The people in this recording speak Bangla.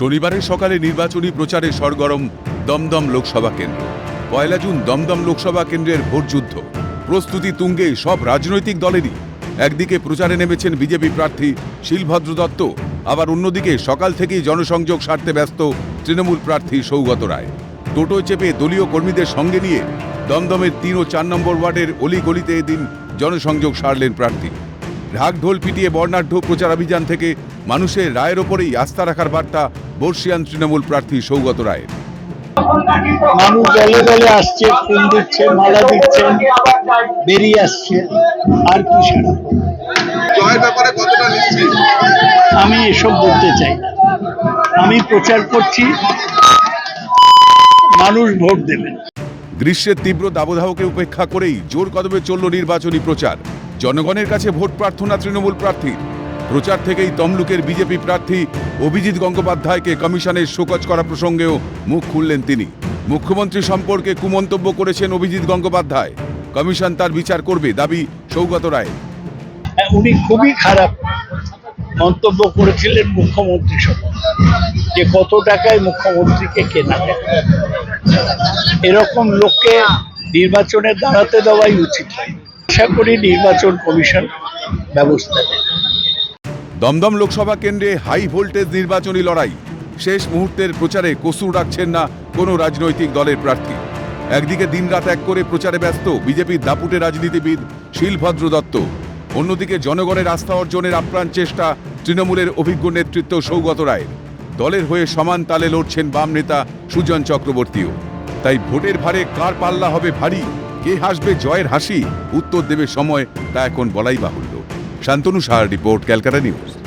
শনিবারের সকালে নির্বাচনী প্রচারে সরগরম দমদম লোকসভা কেন্দ্র। পয়লা জুন দমদম লোকসভা কেন্দ্রের ভোটযুদ্ধ প্রস্তুতি তুঙ্গে সব রাজনৈতিক দলেরই। একদিকে প্রচারে নেমেছেন বিজেপি প্রার্থী শিলভদ্র দত্ত, আবার অন্যদিকে সকাল থেকেই জনসংযোগ সারতে ব্যস্ত তৃণমূল প্রার্থী সৌগত রায়। টোটোয় চেপে দলীয় কর্মীদের সঙ্গে নিয়ে দমদমের তিন ও চার নম্বর ওয়ার্ডের অলিগলিতে এদিন জনসংযোগ সারলেন প্রার্থী। ঢাক ঢোল পিটিয়ে বর্ণাঢ্য প্রচার অভিযান থেকে মানুষের রায়ের ওপরেই আস্থা রাখার বার্তা বর্ষিয়ান তৃণমূল প্রার্থী সৌগত রায়ের। মানুষ দলে দলে আসছে ফুল দিচ্ছে মালা দিচ্ছেন বেরিয়ে আসছে আর কি সারা। আমি এসব বলতে চাই না। আমি প্রচার করছি মানুষ ভোট দেবেন গ্রীষ্মের তীব্র দাবদাহকে উপেক্ষা করেই জোর কদমে চলল নির্বাচনী প্রচার। জনগণের কাছে ভোট প্রার্থনা তৃণমূল প্রার্থী। প্রচার থেকেই তমলুকের বিজেপি প্রার্থী অভিজিৎ গঙ্গোপাধ্যায়কে কমিশনের শোকজ করা প্রসঙ্গেও মুখ খুললেন তিনি। মুখ্যমন্ত্রী সম্পর্কে কুমন্তব্য করেছেন অভিজিৎ গঙ্গোপাধ্যায়। কমিশন তার বিচার করবে দাবি সৌগত রায় হ্যাঁ, উনি খুবই খারাপ মন্তব্য করেছিলেন মুখ্যমন্ত্রী যে কত টাকায় মুখ্যমন্ত্রীকে কেনা এরকম লোককে নির্বাচনে দাঁড়াতে দেওয়াই উচিত। আশা করি নির্বাচন কমিশন ব্যবস্থা দমদম লোকসভা কেন্দ্রে হাই ভোল্টেজ নির্বাচনী লড়াই। শেষ মুহূর্তের প্রচারে কসুর রাখছেন না কোনো রাজনৈতিক দলের প্রার্থী। একদিকে দিনরাত এক করে প্রচারে ব্যস্ত বিজেপির দাপুটে রাজনীতিবিদ শিলভদ্র দত্ত। অন্যদিকে জনগণের আস্থা অর্জনের আপ্রাণ চেষ্টা তৃণমূলের অভিজ্ঞ নেতৃত্ব সৌগত রায়ের দলের হয়ে সমান তালে লড়ছেন বাম নেতা সুজন চক্রবর্তীও। তাই ভোটের ভারে কার পাল্লা হবে ভারী কে হাসবে জয়ের হাসি? উত্তর দেবে সময়, তা এখন বলাই বাহুল্য। শান্তনু সাহার রিপোর্ট, ক্যালকাটা নিউজ।